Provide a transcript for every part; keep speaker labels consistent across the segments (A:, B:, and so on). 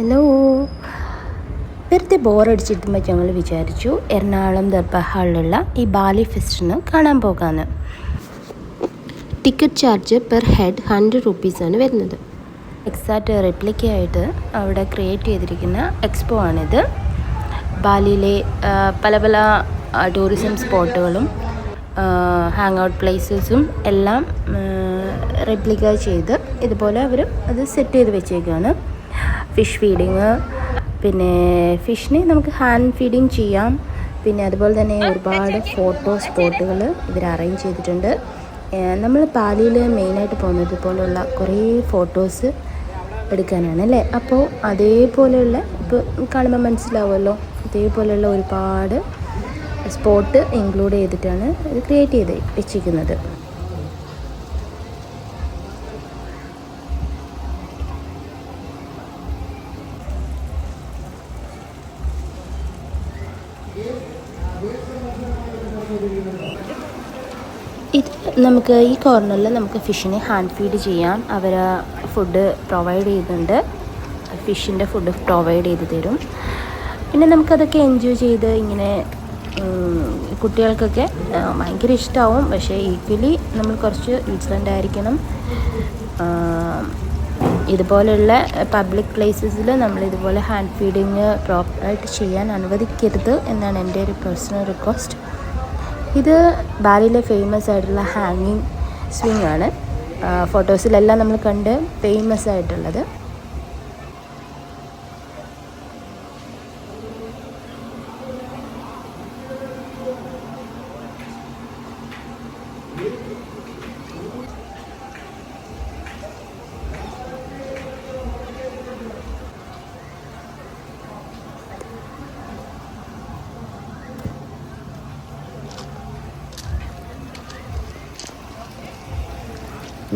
A: Hello വെറുതെ ബോറടിച്ചിട്ടുമ്പോൾ ഞങ്ങൾ വിചാരിച്ചു എറണാകുളം ദർബാർ ഹാളിലുള്ള ഈ ബാലി ഫെസ്റ്റിന് കാണാൻ പോകാന്ന്.
B: Ticket charge per head hundred റുപ്പീസാണ് വരുന്നത്.
A: എക്സാക്റ്റ് റെപ്ലിക്കയായിട്ട് അവിടെ ക്രിയേറ്റ് ചെയ്തിരിക്കുന്ന എക്സ്പോ ആണിത്. ബാലിയിലെ പല പല ടൂറിസം സ്പോട്ടുകളും ഹാങ് ഔട്ട് പ്ലേസസും എല്ലാം റെപ്ലിക്ക ചെയ്ത് ഇതുപോലെ അവർ അത് സെറ്റ് ചെയ്ത് വെച്ചേക്കാണ്. ഫിഷ് ഫീഡിങ് പിന്നെ ഫിഷിനെ നമുക്ക് ഹാൻഡ് ഫീഡിങ് ചെയ്യാം. പിന്നെ അതുപോലെ തന്നെ ഒരുപാട് ഫോട്ടോ സ്പോട്ടുകൾ ഇവർ അറേഞ്ച് ചെയ്തിട്ടുണ്ട്. നമ്മൾ പാലിയിൽ മെയിനായിട്ട് പോകുന്നത് പോലുള്ള കുറേ ഫോട്ടോസ് എടുക്കാനാണ് അല്ലേ? അപ്പോൾ അതേപോലെയുള്ള ഇപ്പോൾ കാണുമ്പോൾ മനസ്സിലാവുമല്ലോ അതേപോലെയുള്ള ഒരുപാട് സ്പോട്ട് ഇൻക്ലൂഡ് ചെയ്തിട്ടാണ് ഇത് ക്രിയേറ്റ് ചെയ്ത് വെച്ചിരിക്കുന്നത്. നമുക്ക് ഈ കോർണറിൽ നമുക്ക് ഫിഷിനെ ഹാൻഡ് ഫീഡ് ചെയ്യാം. അവർ ഫുഡ് പ്രൊവൈഡ് ചെയ്യുന്നുണ്ട്. ഫിഷിന്റെ ഫുഡ് പ്രൊവൈഡ് ചെയ്ത് തരും. പിന്നെ നമുക്കതൊക്കെ എൻജോയ് ചെയ്ത് ഇങ്ങനെ കുട്ടികൾക്കൊക്കെ ഭയങ്കര ഇഷ്ടമാവും പക്ഷേ ഈക്വലി നമ്മൾ കുറച്ച് വിജിലന്റ് ആയിരിക്കണം ഇതുപോലെയുള്ള പബ്ലിക് പ്ലേസസിൽ നമ്മൾ ഇതുപോലെ ഹാൻഡ് ഫീഡിങ് പ്രോപ്പറായിട്ട് ചെയ്യാൻ അനുവദിക്കരുത് എന്നാണ് എന്റെ ഒരു പേഴ്സണൽ റിക്വസ്റ്റ് ഇത് ബാലിയിലെ ഫേമസ് ആയിട്ടുള്ള ഹാങ്ങിങ് സ്വിംഗ് ആണ്. ഫോട്ടോസിലെല്ലാം നമ്മൾ കണ്ട് ഫേമസ് ആയിട്ടുള്ളത്.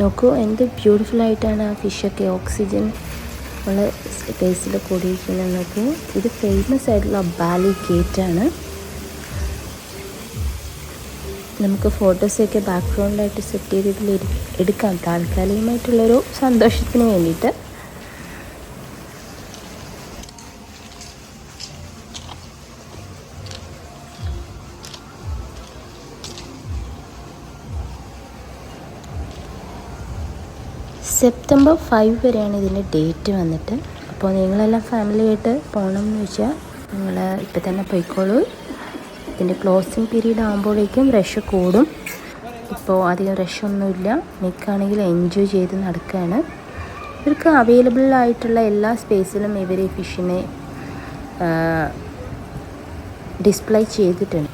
A: നോക്കൂ എന്ത് ബ്യൂട്ടിഫുൾ ആയിട്ടാണ് ആ ഫിഷൊക്കെ ഓക്സിജൻ ഉള്ള സ്പേസിൽ കൂടിയിരിക്കുന്നത് നോക്കൂ. ഇത് ഫേമസ് ആയിട്ടുള്ള ബാലി ഗേറ്റാണ് നമുക്ക് ഫോട്ടോസൊക്കെ ബാക്ക്ഗ്രൗണ്ടായിട്ട് സെറ്റ് ചെയ്ത് എടുക്കാം. താൽക്കാലികമായിട്ടുള്ളൊരു സന്തോഷത്തിന് വേണ്ടിയിട്ട്. സെപ്റ്റംബർ ഫൈവ് വരെയാണ് ഇതിന്റെ ഡേറ്റ് വന്നിട്ട്. അപ്പോൾ നിങ്ങളെല്ലാം ഫാമിലിയായിട്ട് പോകണം എന്ന് വെച്ചാൽ നിങ്ങൾ ഇപ്പം തന്നെ പോയിക്കോളൂ. ഇതിന്റെ ക്ലോസിങ് പീരീഡ് ആകുമ്പോഴേക്കും റഷ് കൂടും. ഇപ്പോൾ അധികം റഷൊന്നുമില്ല നിൽക്കുകയാണെങ്കിൽ എൻജോയ് ചെയ്ത് നടക്കുകയാണ് ഇവർക്ക് അവൈലബിൾ ആയിട്ടുള്ള എല്ലാ സ്പേസിലും ഇവർ ഫിഷിനെ ഡിസ്പ്ലേ ചെയ്തിട്ടുണ്ട്.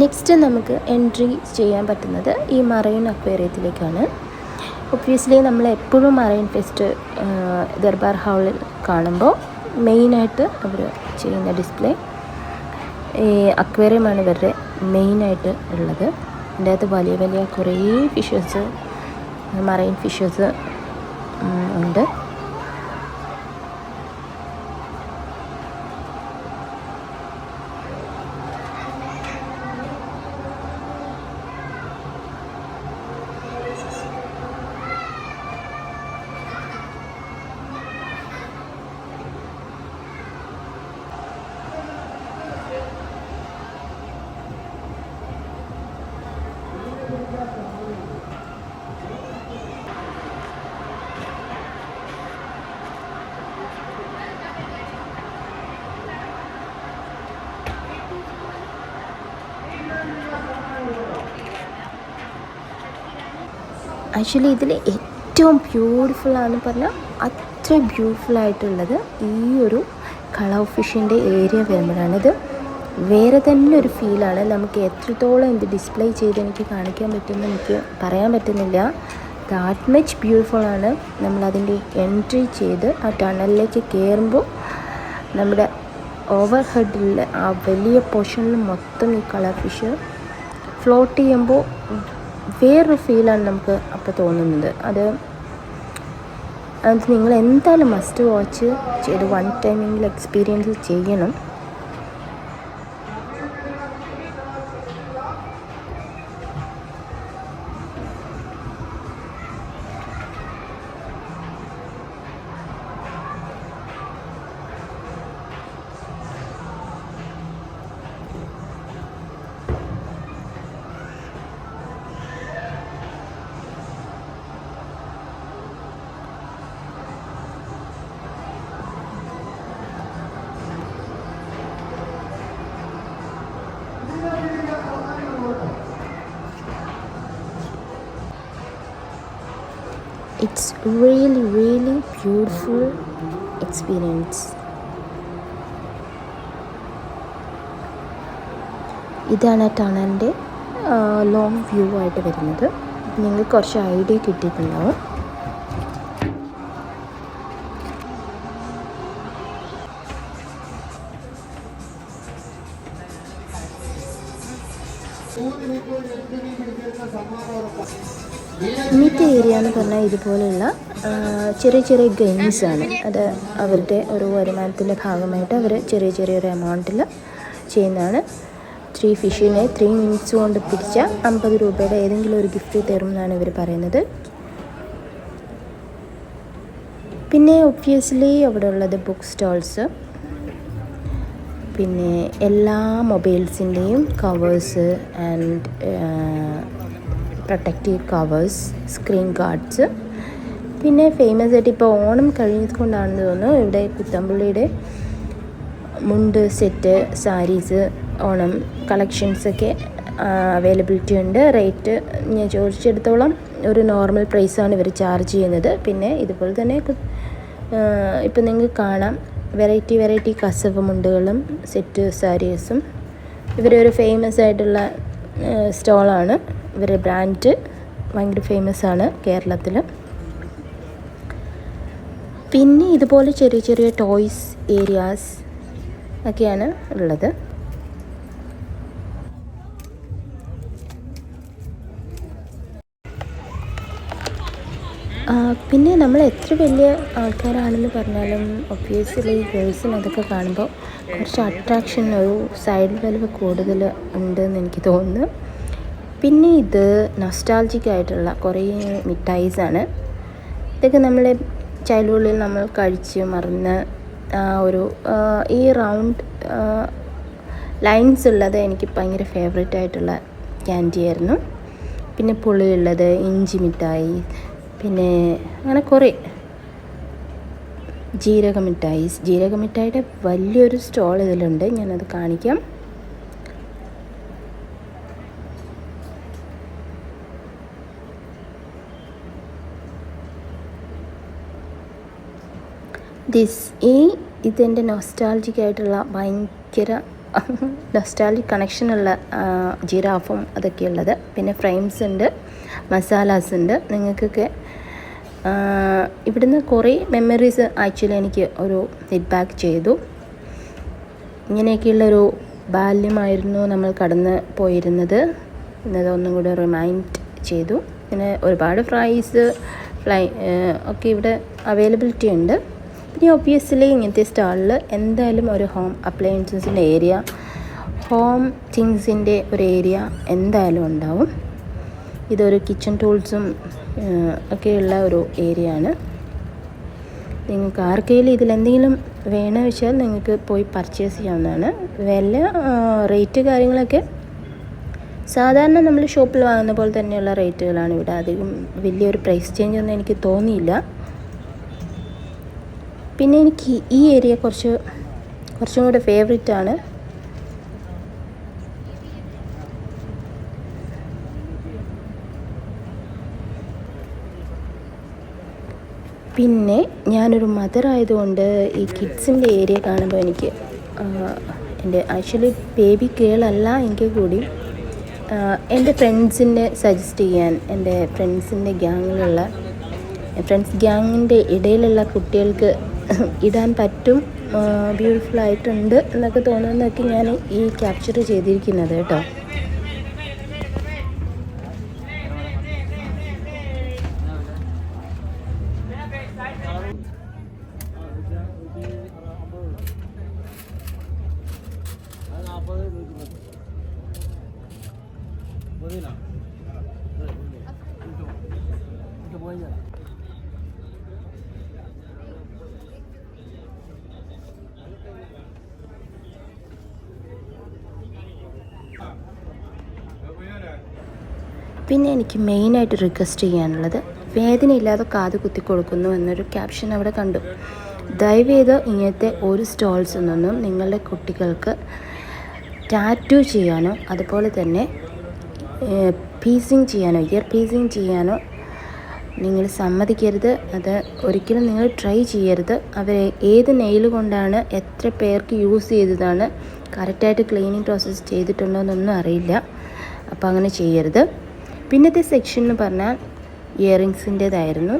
A: നെക്സ്റ്റ് നമുക്ക് എൻട്രി ചെയ്യാൻ പറ്റുന്നത് ഈ മറൈൻ അക്വേറിയത്തിലേക്കാണ് ഒബ്വിയസ്ലി നമ്മൾ എപ്പോഴും മറൈൻ ഫെസ്റ്റ് ദർബാർ ഹാളിൽ കാണുമ്പോൾ മെയിനായിട്ട് അവർ ചെയ്യുന്ന ഡിസ്പ്ലേ ഈ അക്വേറിയമാണ് ഇവരുടെ മെയിനായിട്ട് ഉള്ളത്. അതിന്റെ അകത്ത് വലിയ വലിയ കുറേ ഫിഷസ് മറൈൻ ഫിഷസ് ഉണ്ട്. ആക്ച്വലി ഇതിൽ ഏറ്റവും ബ്യൂട്ടിഫുൾ ആണെന്ന് പറഞ്ഞാൽ അത്ര ബ്യൂട്ടിഫുൾ ആയിട്ടുള്ളത് ഈ ഒരു കളർ ഫിഷിന്റെ ഏരിയ വരുമ്പോഴാണിത് വേറെ തന്നെ ഒരു ഫീലാണ് നമുക്ക് എത്രത്തോളം ഇത് ഡിസ്പ്ലേ ചെയ്ത് എനിക്ക് കാണിക്കാൻ പറ്റുമെന്ന് എനിക്ക് പറയാൻ പറ്റുന്നില്ല. ദാറ്റ് മച്ച് ബ്യൂട്ടിഫുൾ ആണ് നമ്മളതിന്റെ എൻട്രി ചെയ്ത് ആ ടണലിലേക്ക് കയറുമ്പോൾ നമ്മുടെ ഓവർ ഹെഡിൽ ആ വലിയ പോർഷനിൽ മൊത്തം ഈ കളർ ഫിഷ് ഫ്ലോട്ട് ചെയ്യുമ്പോൾ വേറൊരു ഫീലാണ് നമുക്ക് അപ്പോൾ തോന്നുന്നത്. അത് അത് നിങ്ങൾ എന്തായാലും മസ്റ്റ് വാച്ച് ചെയ്ത് വൺ ടൈമിങ്ങിൽ എക്സ്പീരിയൻസ് ചെയ്യണം. It's really really beautiful experience ഇതാണ് ടണലിന്റെ ലോങ് വ്യൂ ആയിട്ട് വരുന്നത്. നിങ്ങൾക്ക് കുറച്ച് ഐഡിയ കിട്ടിയിട്ടുണ്ടാവും. ഇന്നത്തെ ഏരിയ എന്ന് പറഞ്ഞാൽ ഇതുപോലെയുള്ള ചെറിയ ചെറിയ ഗെയിംസ് ആണ്. അത് അവരുടെ ഒരു വരുമാനത്തിന്റെ ഭാഗമായിട്ട് അവർ ചെറിയ ചെറിയൊരു എമൗണ്ടിൽ ചെയ്യുന്നതാണ്. ത്രീ ഫിഷിനെ ത്രീ മിനിറ്റ്സ് കൊണ്ട് പിടിച്ച അമ്പത് രൂപയുടെ ഏതെങ്കിലും ഒരു ഗിഫ്റ്റ് തരും എന്നാണ് ഇവർ പറയുന്നത്. പിന്നെ ഒബ്വിയസ്ലി അവിടെ ഉള്ളത് ബുക്ക് സ്റ്റോൾസ് പിന്നെ എല്ലാ മൊബൈൽസിന്റെയും covers and protective covers screen guards പിന്നെ ഫേമസ് ആയിട്ട് ഇപ്പോൾ ഓണം കഴിഞ്ഞത് കൊണ്ടാണെന്ന് തോന്നുന്നു. ഇവിടെ കുത്തമ്പള്ളിയുടെ മുണ്ട് സെറ്റ് സാരീസ് ഓണം കളക്ഷൻസൊക്കെ അവൈലബിലിറ്റി ഉണ്ട്. റേറ്റ് ഞാൻ ചോദിച്ചെടുത്തോളം ഒരു നോർമൽ പ്രൈസാണ് ഇവർ ചാർജ് ചെയ്യുന്നത്. പിന്നെ ഇതുപോലെ തന്നെ ഇപ്പം നിങ്ങൾക്ക് കാണാം. വെറൈറ്റി വെറൈറ്റി കസവ് മുണ്ടുകളും സെറ്റ് സാരീസും ഇവരൊരു ഫേമസ് ആയിട്ടുള്ള സ്റ്റോളാണ് ഇവരുടെ ബ്രാൻഡ് ഭയങ്കര ഫേമസ് ആണ് കേരളത്തിൽ. പിന്നെ ഇതുപോലെ ചെറിയ ചെറിയ ടോയ്സ് ഏരിയാസ് ഒക്കെയാണ് ഉള്ളത്. പിന്നെ നമ്മൾ എത്ര വലിയ ആൾക്കാരാണെന്ന് പറഞ്ഞാലും ഒബ്വിയസ്ലി ഗേൾസിന് അതൊക്കെ കാണുമ്പോൾ കുറച്ച് അട്രാക്ഷൻ ഒരു സൈഡ് വലിവ് കൂടുതൽ ഉണ്ടെന്ന് എനിക്ക് തോന്നുന്നു. പിന്നെ ഇത് നൊസ്റ്റാൾജിക് ആയിട്ടുള്ള കുറേ മിഠായിസാണ്. ഇതൊക്കെ നമ്മളെ ചൈൽഡ്ഹുഡിൽ നമ്മൾ കഴിച്ച് മറന്ന് ഒരു ഈ റൗണ്ട് ലൈൻസ് ഉള്ളത് എനിക്ക് ഭയങ്കര ഫേവറേറ്റ് ആയിട്ടുള്ള ക്യാൻഡി ആയിരുന്നു. പിന്നെ പുളിയുള്ളത് ഇഞ്ചി മിഠായി പിന്നെ അങ്ങനെ കുറേ. ജീരക മിഠായി ജീരക മിഠായിയുടെ വലിയൊരു സ്റ്റോൾ ഇതിലുണ്ട്. ഞാനത് കാണിക്കാം. ദിസ് ഈ ഇതെന്റെ നൊസ്റ്റാൾജിക് ആയിട്ടുള്ള ഭയങ്കര നൊസ്റ്റാൾജിക് കണക്ഷനുള്ള ജിറാഫും അതൊക്കെയുള്ളത്. പിന്നെ ഫ്രെയിംസ് ഉണ്ട് മസാലാസ് ഉണ്ട്. നിങ്ങൾക്കൊക്കെ ഇവിടുന്ന് കുറേ മെമ്മറീസ് ആക്ച്വലി എനിക്ക് ഒരു ഫീഡ്ബാക്ക് ചെയ്തു. ഇങ്ങനെയൊക്കെയുള്ളൊരു ബാല്യമായിരുന്നു നമ്മൾ കടന്ന് പോയിരുന്നത്. എന്നതൊന്നും കൂടെ റിമൈൻഡ് ചെയ്തു. പിന്നെ ഒരുപാട് ഫ്രൈസ് ഫ്ലൈ ഒക്കെ ഇവിടെ അവൈലബിലിറ്റി ഉണ്ട്. പിന്നെ ഒബ്വിയസ്ലി ഇങ്ങനത്തെ സ്റ്റാളിൽ എന്തായാലും ഒരു ഹോം അപ്ലയൻസസിന്റെ ഏരിയ ഹോം തിങ്സിന്റെ ഒരു ഏരിയ എന്തായാലും ഉണ്ടാവും. ഇതൊരു കിച്ചൺ ടൂൾസും ഒക്കെയുള്ള ഒരു ഏരിയ ആണ്. നിങ്ങൾക്ക് ആർക്കെങ്കിലും ഇതിലെന്തെങ്കിലും വേണമെന്ന് വെച്ചാൽ നിങ്ങൾക്ക് പോയി പർച്ചേസ് ചെയ്യാവുന്നതാണ്. വില റേറ്റ് കാര്യങ്ങളൊക്കെ സാധാരണ നമ്മൾ ഷോപ്പിൽ വാങ്ങുന്ന പോലെ തന്നെയുള്ള റേറ്റുകളാണ് ഇവിടെ അധികം വലിയൊരു പ്രൈസ് ചേഞ്ച് ഒന്നും എനിക്ക് തോന്നിയില്ല. പിന്നെ എനിക്ക് ഈ ഏരിയ കുറച്ച് കുറച്ചും കൂടെ ഫേവറേറ്റ് ആണ്. പിന്നെ ഞാനൊരു മദർ ആയതുകൊണ്ട് ഈ കിഡ്സിന്റെ ഏരിയ കാണുമ്പോൾ എനിക്ക് എന്റെ ആക്ച്വലി ബേബി കേളല്ല എങ്കിൽ കൂടി എന്റെ ഫ്രണ്ട്സിനെ സജസ്റ്റ് ചെയ്യാൻ എന്റെ ഫ്രണ്ട്സിന്റെ ഗ്യാങ്ങിലുള്ള ഫ്രണ്ട്സ് ഗ്യാങ്ങിന്റെ ഇടയിലുള്ള കുട്ടികൾക്ക് ഇടാൻ പറ്റും ബ്യൂട്ടിഫുൾ ആയിട്ടുണ്ട് എന്നൊക്കെ തോന്നുന്നതൊക്കെ ഞാൻ ഈ ക്യാപ്ചർ ചെയ്തിരിക്കുന്നത് കേട്ടോ. പിന്നെ എനിക്ക് മെയിനായിട്ട് റിക്വസ്റ്റ് ചെയ്യാനുള്ളത് വേദനയില്ലാതെ കാത് കുത്തി കൊടുക്കുന്നു എന്നൊരു ക്യാപ്ഷൻ അവിടെ കണ്ടു. ദയവേത് ഇങ്ങനത്തെ ഒരു സ്റ്റോൾസിൽ നിന്നും നിങ്ങളുടെ കുട്ടികൾക്ക് ടാറ്റു ചെയ്യാനോ അതുപോലെ തന്നെ പീസിങ് ചെയ്യാനോ ഇയർ പീസിങ് ചെയ്യാനോ നിങ്ങൾ സമ്മതിക്കരുത്. അത് ഒരിക്കലും നിങ്ങൾ ട്രൈ ചെയ്യരുത്. അവർ ഏത് നെയിൽ കൊണ്ടാണ് എത്ര പേർക്ക് യൂസ് ചെയ്തതാണ് കറക്റ്റായിട്ട് ക്ലീനിങ് പ്രോസസ്സ് ചെയ്തിട്ടുണ്ടോ എന്നൊന്നും അറിയില്ല. അപ്പോൾ അങ്ങനെ ചെയ്യരുത്. പിന്നത്തെ സെക്ഷൻ എന്ന് പറഞ്ഞാൽ ഇയറിങ്സിന്റേതായിരുന്നു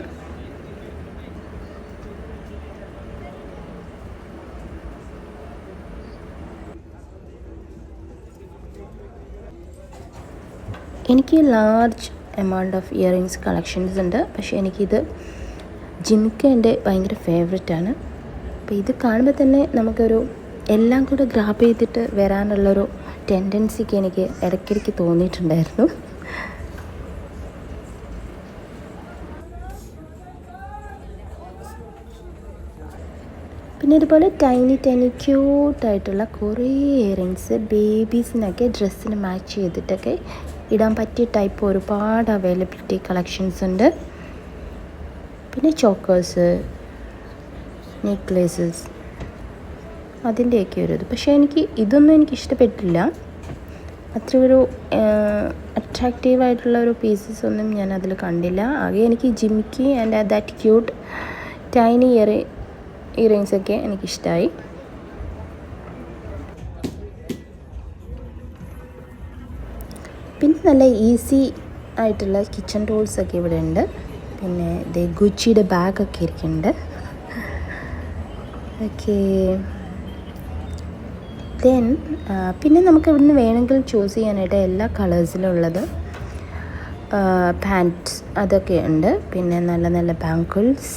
A: എനിക്ക് large amount of earrings collections ഉണ്ട്. പക്ഷേ എനിക്കിത് ജിമിക്ക എന്റെ ഭയങ്കര ഫേവററ്റാണ് അപ്പോൾ ഇത് കാണുമ്പോൾ തന്നെ നമുക്കൊരു എല്ലാം കൂടെ ഗ്രാപ്പ് ചെയ്തിട്ട് വരാനുള്ളൊരു ടെൻഡൻസിക്ക് എനിക്ക് ഇടയ്ക്കിടയ്ക്ക് തോന്നിയിട്ടുണ്ടായിരുന്നു. പിന്നെ ഇതുപോലെ ടൈനി ടൈനി ക്യൂട്ടായിട്ടുള്ള കുറേ ഇയറിങ്സ് ബേബീസിനൊക്കെ ഡ്രസ്സിന് മാച്ച് ചെയ്തിട്ടൊക്കെ ഇടാൻ പറ്റിയ ടൈപ്പ് ഒരുപാട് അവൈലബിലിറ്റി കളക്ഷൻസ് ഉണ്ട്. പിന്നെ ചോക്കേഴ്സ് നെക്ലേസസ് അതിന്റെയൊക്കെ ഒരു ഇത്. പക്ഷേ എനിക്ക് ഇതൊന്നും എനിക്ക് ഇഷ്ടപ്പെട്ടില്ല. അത്ര ഒരു അട്രാക്റ്റീവ് ആയിട്ടുള്ള ഒരു പീസസ് ഒന്നും ഞാൻ അതിൽ കണ്ടില്ല. ആകെ എനിക്ക് Jimikki and that cute tiny ear earrings ഒക്കെ എനിക്കിഷ്ടമായി പിന്നെ നല്ല ഈസി ആയിട്ടുള്ള കിച്ചൺ ടൂൾസ് ഒക്കെ ഇവിടെ ഉണ്ട് പിന്നെ ഇത് ഗുച്ചിയുടെ ബാഗൊക്കെ ഇരിക്കുന്നുണ്ട്. ഓക്കെ. ദെൻ പിന്നെ നമുക്ക് ഇവിടുന്ന് വേണമെങ്കിൽ ചൂസ് ചെയ്യാനായിട്ട് എല്ലാ കളേഴ്സിലും ഉള്ളത് പാന്റ്സ് അതൊക്കെ ഉണ്ട്. പിന്നെ നല്ല നല്ല ബാങ്കിൾസ്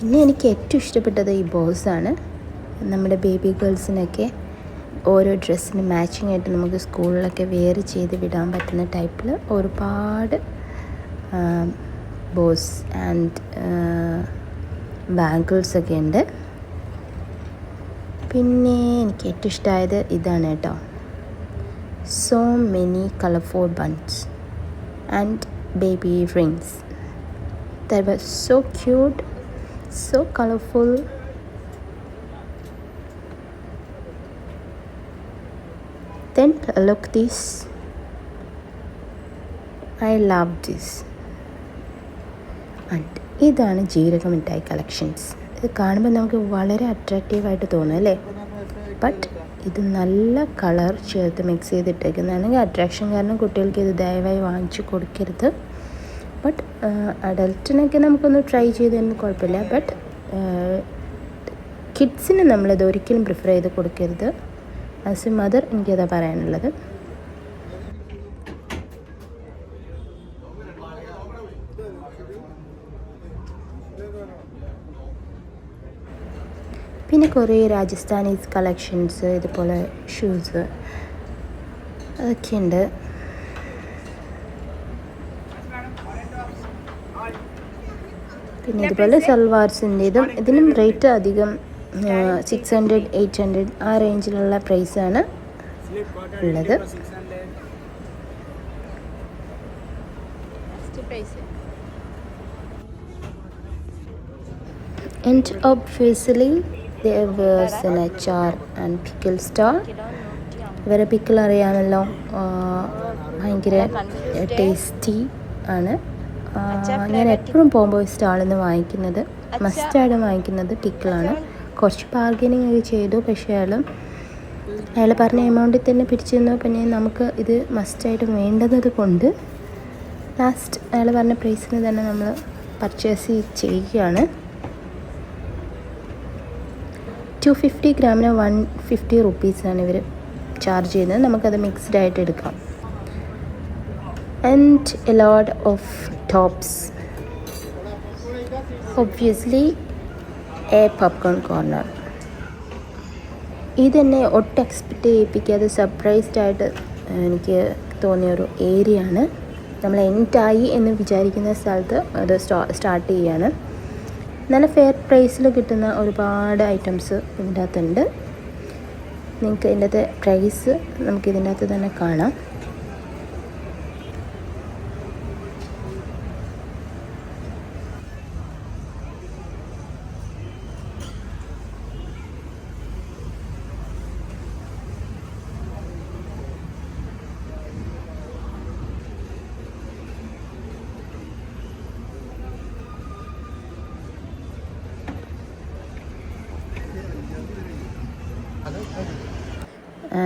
A: പിന്നെ എനിക്ക് ഏറ്റവും ഇഷ്ടപ്പെട്ടത് ഈ ബോസാണ് നമ്മുടെ ബേബി ഗേൾസിനൊക്കെ ഓരോ ഡ്രസ്സിന് മാച്ചിങ് ആയിട്ട് നമുക്ക് സ്കൂളിലൊക്കെ വെയർ ചെയ്ത് വിടാൻ പറ്റുന്ന ടൈപ്പിൽ ഒരുപാട് ബോസ് ആൻഡ് ബാങ്കിൾസൊക്കെ ഉണ്ട്. പിന്നെ എനിക്ക് ഏറ്റവും ഇഷ്ടമായത് ഇതാണ് കേട്ടോ. So many colourful buns and baby rings there was so cute so colorful. Then look this. I love this. And ഇതാണ് ജീരക മിഠായി കളക്ഷൻസ് ഇത് കാണുമ്പോൾ നമുക്ക് വളരെ അട്രാക്റ്റീവായിട്ട് തോന്നും അല്ലേ? ബട്ട് ഇത് നല്ല കളർ ചേർത്ത് മിക്സ് ചെയ്തിട്ടേക്കുന്നതാണെങ്കിൽ അട്രാക്ഷൻ കാരണം കുട്ടികൾക്ക് ഇത് ദയവായി വാങ്ങിച്ചു കൊടുക്കരുത്. ബട്ട് അഡൽട്ടിനൊക്കെ നമുക്കൊന്ന് ട്രൈ ചെയ്തതിന് കുഴപ്പമില്ല. ബട്ട് കിഡ്സിന് നമ്മളിത് ഒരിക്കലും പ്രിഫർ ചെയ്ത് കൊടുക്കരുത്. ആസ് എ മദർ എനിക്കതാ പറയാനുള്ളത്. പിന്നെ കുറേ രാജസ്ഥാനീസ് കളക്ഷൻസ് ഇതുപോലെ ഷൂസ് അതൊക്കെയുണ്ട്. പിന്നെ ഇതുപോലെ സൽവാർസിന്റെതും ഇതിനും റേറ്റ് അധികം സിക്സ് ഹൺഡ്രഡ് എയ്റ്റ് ഹൺഡ്രഡ് ആ റേഞ്ചിലുള്ള പ്രൈസ് ആണ് ഉള്ളത്. And obviously there was an achaar and pickle stall. ഇവരെ പിക്കിൾ അറിയാമല്ലോ. ഭയങ്കര ടേസ്റ്റി ആണ്. ഞാൻ എപ്പോഴും പോകുമ്പോൾ സ്റ്റാളിൽ നിന്ന് വാങ്ങിക്കുന്നത് മസ്റ്റായിട്ട് വാങ്ങിക്കുന്നത് ടിക്കിളാണ് കുറച്ച് ബാർഗനിങ് ഒക്കെ ചെയ്തു പക്ഷേ അയാൾ അയാൾ പറഞ്ഞ എമൗണ്ടിൽ തന്നെ പിടിച്ചു തന്നു പിന്നെ നമുക്ക് ഇത് മസ്റ്റായിട്ട് വേണ്ടുന്നത് കൊണ്ട് ലാസ്റ്റ് അയാൾ പറഞ്ഞ പ്രൈസിന് തന്നെ നമ്മൾ പർച്ചേസ് ചെയ്യുകയാണ്. ടു ഫിഫ്റ്റി ഗ്രാമിന് വൺ ഫിഫ്റ്റി റുപ്പീസാണ് ഇവർ ചാർജ് ചെയ്യുന്നത്. നമുക്കത് മിക്സ്ഡ് ആയിട്ട് എടുക്കാം. And a lot of tops. Obviously a popcorn corner ഇതെന്നെ ഒട്ടും എക്സ്പെക്റ്റ് ചെയ്യിപ്പിക്കാതെ സർപ്രൈസ്ഡ് ആയിട്ട് എനിക്ക് തോന്നിയ ഒരു ഏരിയ ആണ്. നമ്മൾ എന്റായി എന്ന് വിചാരിക്കുന്ന സ്ഥലത്ത് അത് സ്റ്റാർട്ട് ചെയ്യാണ്. നല്ല ഫെയർ പ്രൈസിൽ കിട്ടുന്ന ഒരുപാട് ഐറ്റംസ് ഇതിന്റെ അകത്തുണ്ട് നിങ്ങൾക്ക് ഇതിന്റെ അകത്ത് പ്രൈസ് നമുക്ക് ഇതിന്റെ അകത്ത് തന്നെ കാണാം.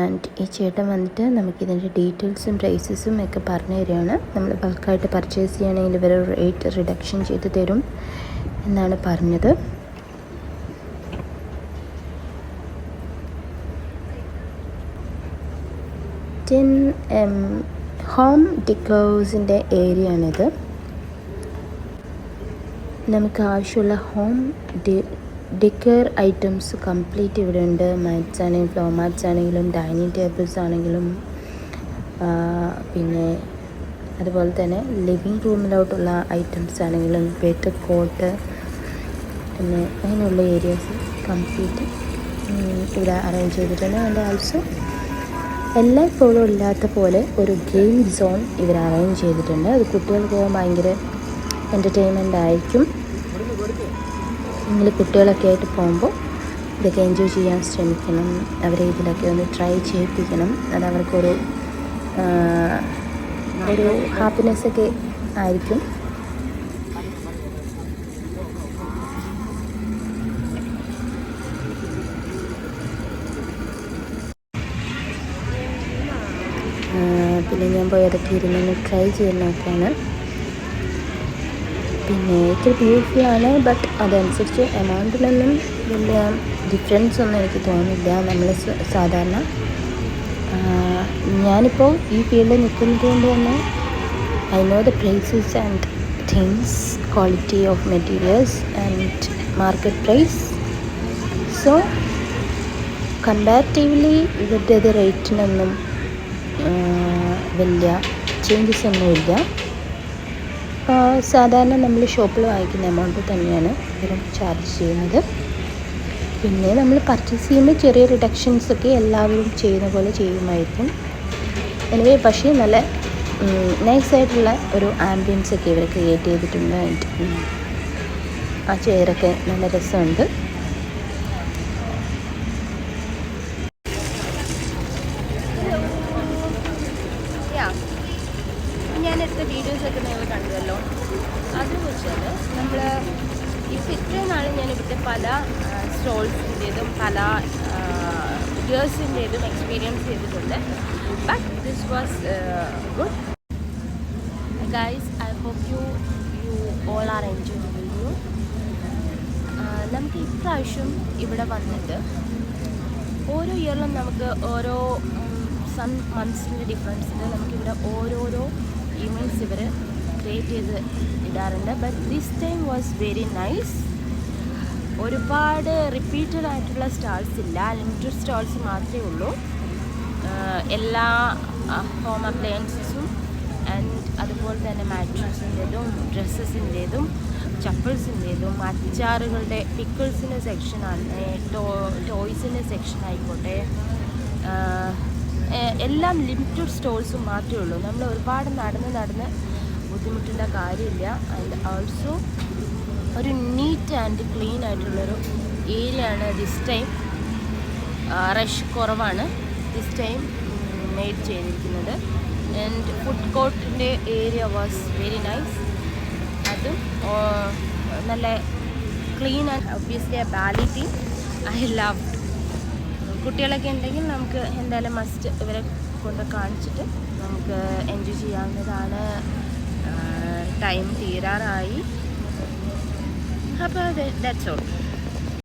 A: ആൻഡ് ഈ ചേട്ടൻ വന്നിട്ട് നമുക്കിതിന്റെ ഡീറ്റെയിൽസും പ്രൈസസും ഒക്കെ പറഞ്ഞു തരികയാണ്. നമ്മൾ ബൾക്കായിട്ട് പർച്ചേസ് ചെയ്യുകയാണെങ്കിൽ ഇവർ റേറ്റ് റിഡക്ഷൻ ചെയ്ത് തരും എന്നാണ് പറഞ്ഞത്. ടെൻ ഹോം ഡിക്കേഴ്സിന്റെ ഏരിയ ആണിത്. നമുക്ക് ആവശ്യമുള്ള home de decor items complete ഇവിടെ ഉണ്ട്. മാറ്റ്സ് ആണെങ്കിലും ഫ്ലോ മാറ്റ്സ് ആണെങ്കിലും ഡൈനിങ് ടേബിൾസ് ആണെങ്കിലും പിന്നെ അതുപോലെ തന്നെ ലിവിങ് റൂമിലോട്ടുള്ള ഐറ്റംസ് ആണെങ്കിലും ബെഡ് കോട്ട് പിന്നെ അങ്ങനെയുള്ള ഏരിയാസ് കംപ്ലീറ്റ് ഇവിടെ അറേഞ്ച് ചെയ്തിട്ടുണ്ട്. ആൻഡ് ആൾസോ എല്ലാ ഇപ്പോഴും ഇല്ലാത്ത പോലെ ഒരു ഗെയിം സോൺ ഇവർ അറേഞ്ച് ചെയ്തിട്ടുണ്ട്. അത് കുട്ടികൾക്ക് ഭയങ്കര എന്റർടൈൻമെന്റ് ആയിരിക്കും. നിങ്ങൾ കുട്ടികളൊക്കെ ആയിട്ട് പോകുമ്പോൾ ഇതൊക്കെ എൻജോയ് ചെയ്യാൻ ശ്രമിക്കണം. അവരെ ഇതിലൊക്കെ ഒന്ന് ട്രൈ ചെയ്യിപ്പിക്കണം. അത് അവർക്കൊരു ഒരു ഹാപ്പിനെസ് ഒക്കെ ആയിരിക്കും. പിന്നെ ഞാൻ പോയി അതൊക്കെ ഇരുന്ന് ട്രൈ ചെയ്യുന്നൊക്കെയാണ് പിന്നെ ഇത്തിരി ആണ് ബട്ട് അതനുസരിച്ച് എമൗണ്ടിലൊന്നും വലിയ ഡിഫറൻസ് ഒന്നും എനിക്ക് തോന്നില്ല നമ്മൾ സാധാരണ ഞാനിപ്പോൾ ഈ ഫീൽഡിൽ നിൽക്കുന്നത് കൊണ്ട് തന്നെ I know the prices and things quality of materials and market price so comparatively ഇവരുടേത് റേറ്റിനൊന്നും വലിയ ചേഞ്ചസ് ഒന്നുമില്ല. സാധാരണ നമ്മൾ ഷോപ്പിൽ വാങ്ങിക്കുന്ന എമൗണ്ട് തന്നെയാണ് ഇവരും ചാർജ് ചെയ്യുന്നത്. പിന്നെ നമ്മൾ പർച്ചേസ് ചെയ്യുമ്പോൾ ചെറിയ റിഡക്ഷൻസ് ഒക്കെ എല്ലാവരും ചെയ്യുന്ന പോലെ ചെയ്യുമായിരിക്കും. എനിവേ പക്ഷേ നല്ല നൈസായിട്ടുള്ള ഒരു ആംബിയൻസ് ഒക്കെ ഇവർ ക്രിയേറ്റ് ചെയ്തിട്ടുണ്ട്. ആ ചെയറൊക്കെ നല്ല രസമുണ്ട്
C: ഞാനെടുത്ത വീഡിയോസൊക്കെ നിങ്ങൾ കണ്ടുവല്ലോ അത് വെച്ചാൽ നമ്മൾ ഇപ്പം ഇത്രയും നാൾ ഞാൻ ഇവിടുത്തെ പല സ്റ്റോൾസിന്റേതും പല ഗേൾസിന്റേതും എക്സ്പീരിയൻസ് ചെയ്തിട്ടുണ്ട് but this was good guys I hope you you all are enjoy video നമുക്ക് ഇപ്രാവശ്യം ഇവിടെ വന്നിട്ട് ഓരോ ഇയറിലും നമുക്ക് ഓരോ സൺ മന്ത്സിന്റെ ഡിഫറൻസിൽ നമുക്കിവിടെ ഓരോരോ ഇവൻസ് ഇവർ ക്രിയേറ്റ് ചെയ്ത് ഇടാറുണ്ട്. But this time was very nice ഒരുപാട് റിപ്പീറ്റഡ് ആയിട്ടുള്ള സ്റ്റാൾസ് ഇല്ല. ലിമിറ്റഡ് സ്റ്റാൾസ് മാത്രമേ ഉള്ളൂ. എല്ലാ ഹോം അപ്ലയൻസസും ആൻഡ് അതുപോലെ തന്നെ മാട്രസിന്റെതും ഡ്രസ്സസിന്റെതും ചപ്പിൾസിന്റെതും അച്ചാറുകളുടെ പിക്കിൾസിന്റെ സെക്ഷനാണ് ടോ ടോയ്സിന്റെ സെക്ഷൻ ആയിക്കോട്ടെ. എല്ലാം ലിമിറ്റഡ് സ്റ്റോൾസും മാത്രമേ ഉള്ളൂ. നമ്മൾ ഒരുപാട് നടന്ന് നടന്ന് ബുദ്ധിമുട്ടേണ്ട കാര്യമില്ല. ആൻഡ് ഓൾസോ ഒരു നീറ്റ് ആൻഡ് ക്ലീൻ ആയിട്ടുള്ളൊരു ഏരിയ ആണ് ദിസ് ടൈം റഷ് കുറവാണ്. ദിസ് ടൈം മെയ്ഡ് ചെയ്തിരിക്കുന്നത്. ആൻഡ് ഫുഡ് കോർട്ടിന്റെ ഏരിയ വാസ് വെരി നൈസ് അതും നല്ല ക്ലീൻ ആൻഡ് ഒബ്വിയസ്ലി ആ ബാലിറ്റി ഐ ലവ് കുട്ടികളൊക്കെ ഉണ്ടെങ്കിൽ നമുക്ക് എന്തായാലും മസ്റ്റ് ഇവരെ കൊണ്ട് കാണിച്ചിട്ട് നമുക്ക് എൻജോയ് ചെയ്യാവുന്നതാണ്. ടൈം തീരാറായി. അപ്പോൾ ദാറ്റ്സ് ഓൾ